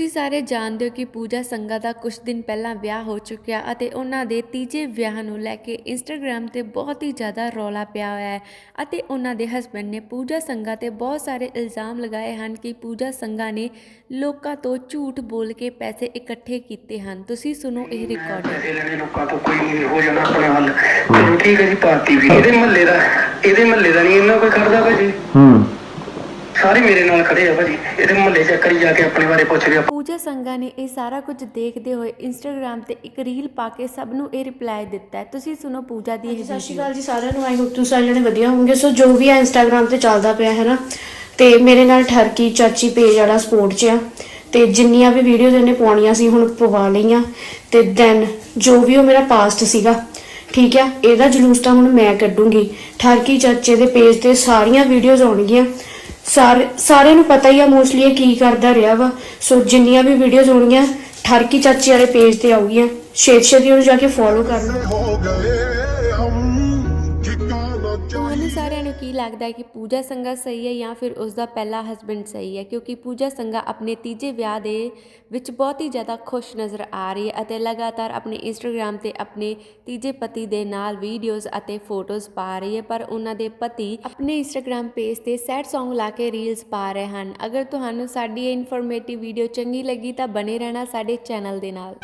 ਤੁਸੀਂ ਸਾਰੇ ਜਾਣਦੇ ਹੋ ਕਿ ਪੂਜਾ ਸੰਘਾ ਦਾ ਕੁਝ ਦਿਨ ਪਹਿਲਾਂ ਵਿਆਹ ਹੋ ਚੁੱਕਿਆ ਅਤੇ ਉਹਨਾਂ ਦੇ ਤੀਜੇ ਵਿਆਹ ਨੂੰ ਲੈ ਕੇ ਇੰਸਟਾਗ੍ਰam ਤੇ ਬਹੁਤ ਹੀ ਜ਼ਿਆਦਾ ਰੌਲਾ ਪਿਆ ਹੋਇਆ ਹੈ ਅਤੇ ਉਹਨਾਂ ਦੇ ਹਸਬੰਡ ਨੇ ਪੂਜਾ ਸੰਘਾ ਤੇ ਬਹੁਤ ਸਾਰੇ ਇਲਜ਼ਾਮ ਲਗਾਏ ਹਨ ਕਿ ਪੂਜਾ ਸੰਘਾ ਨੇ ਲੋਕਾਂ ਤੋਂ ਝੂਠ ਬੋਲ ਕੇ ਪੈਸੇ ਇਕੱਠੇ ਕੀਤੇ ਹਨ। ਤੁਸੀਂ ਸੁਣੋ ਇਹ ਰਿਕਾਰਡਿੰਗ ਲੈਣੇ ਲੋਕਾਂ ਤੋਂ ਕੋਈ ਨਹੀਂ ਹੋ ਜਾਣਾ ਆਪਣੇ ਹੱਲ ਠੀਕ ਹੈ ਜੀ ਪਾਤੀ ਵੀ ਇਹਦੇ ਮਹੱਲੇ ਦਾ ਇਹਦੇ ਮਹੱਲੇ ਦਾ ਨਹੀਂ ਇਹਨਾਂ ਕੋਈ ਖੜਦਾ ਭਾਜੀ ਹੂੰ। ਸਾਰੇ ਮੇਰੇ ਨਾਲ ਖੜੇ ਆ ਭਾਜੀ। ਇਹਦੇ ਮਹੱਲੇ ਚੈੱਕ ਕਰੀ ਜਾ ਕੇ ਆਪਣੇ ਬਾਰੇ ਪੁੱਛ ਲਿਆ ਪੂਜਾ ਸੰਘਾ ਨੇ ਇਹ ਸਾਰਾ ਕੁਝ ਦੇਖਦੇ ਹੋਏ ਇੰਸਟਾਗ੍ਰam ਤੇ ਇੱਕ ਰੀਲ ਪਾ ਕੇ ਸਭ ਨੂੰ ਇਹ ਰਿਪਲਾਈ ਦਿੱਤਾ ਹੈ। ਤੁਸੀਂ ਸੁਣੋ ਪੂਜਾ ਦੀ ਇਹ ਸਤਿ ਸ਼੍ਰੀ ਅਕਾਲ ਜੀ ਸਾਰਿਆਂ ਨੂੰ। ਆਈ ਹੋਪ ਤੁਸੀਂ ਸਾਰੇ ਜਣੇ ਵਧੀਆ ਹੋਵੋਗੇ। ਸੋ ਜੋ ਵੀ ਆ ਇੰਸਟਾਗ੍ਰam ਤੇ ਚੱਲਦਾ ਪਿਆ ਹੈ ਨਾ ਤੇ ਮੇਰੇ ਨਾਲ ਠਰਕੀ ਚਾਚੀ ਪੇਜ ਵਾਲਾ ਸਪੋਰਟ 'ਚ ਆ। ਤੇ ਜਿੰਨੀਆਂ ਵੀ ਵੀਡੀਓਜ਼ ਇਹਨੇ ਪਾਉਣੀਆਂ ਸੀ ਹੁਣ ਪਵਾ ਲਈਆਂ। ਤੇ ਦੈਨ ਜੋ ਵੀ ਉਹ ਮੇਰਾ ਪਾਸਟ ਸੀਗਾ ਠੀਕ ਆ ਇਹਦਾ ਜਲੂਸ ਤਾਂ ਹੁਣ ਮੈਂ ਕੱਢੂੰਗੀ। ਠਰਕੀ ਚਾਚੇ ਦੇ ਪੇਜ ਤੇ ਸਾਰੀਆਂ ਵੀਡੀਓਜ਼ ਆਉਣਗੀਆਂ। ਸਾਰੇ ਸਾਰਿਆਂ ਨੂੰ ਪਤਾ ਹੀ ਆ ਮੋਸਟਲੀ ਇਹ ਕੀ ਕਰਦਾ ਰਿਹਾ ਵਾ। ਸੋ ਜਿੰਨੀਆਂ ਵੀ ਵੀਡੀਓਜ਼ ਆਉਣਗੀਆਂ ਠਰਕੀ ਚਾਚੀ ਵਾਲੇ ਪੇਜ ਤੇ ਆਉਗੀਆਂ। ਸ਼ੇਰ ਛੇਤੀ ਉਹਨੂੰ ਜਾ ਕੇ ਫੋਲੋ ਕਰਨਾ। ਹੋ ਗਏ। ਤੁਹਾਨੂੰ ਸਾਰਿਆਂ ਨੂੰ ਕੀ ਲੱਗਦਾ ਹੈ ਕਿ ਪੂਜਾ ਸੰਘਾ ਸਹੀ ਹੈ ਜਾਂ ਫਿਰ ਉਸ ਦਾ ਪਹਿਲਾ ਹਸਬੰਡ ਸਹੀ ਹੈ? ਕਿਉਂਕਿ ਪੂਜਾ ਸੰਘਾ ਆਪਣੇ ਤੀਜੇ ਵਿਆਹ ਦੇ ਵਿੱਚ ਬਹੁਤ ਹੀ ਜ਼ਿਆਦਾ ਖੁਸ਼ ਨਜ਼ਰ ਆ ਰਹੀ ਹੈ ਅਤੇ ਲਗਾਤਾਰ ਆਪਣੇ ਇੰਸਟਾਗ੍ਰam ਤੇ ਆਪਣੇ ਤੀਜੇ ਪਤੀ ਦੇ ਨਾਲ ਵੀਡੀਓਜ਼ ਅਤੇ ਫੋਟੋਜ਼ ਪਾ ਰਹੀ ਹੈ, ਪਰ ਉਹਨਾਂ ਦੇ ਪਤੀ ਆਪਣੇ ਇੰਸਟਾਗ੍ਰam ਪੇਜ ਤੇ ਸੈਡ Song ਲਾ ਕੇ ਰੀਲਸ ਪਾ ਰਹੇ ਹਨ। ਅਗਰ ਤੁਹਾਨੂੰ ਸਾਡੀ ਇਹ ਇਨਫੋਰਮੇਟਿਵ ਵੀਡੀਓ ਚੰਗੀ ਲੱਗੀ ਤਾਂ ਬਨੇ ਰਹਿਣਾ ਸਾਡੇ ਚੈਨਲ ਦੇ ਨਾਲ।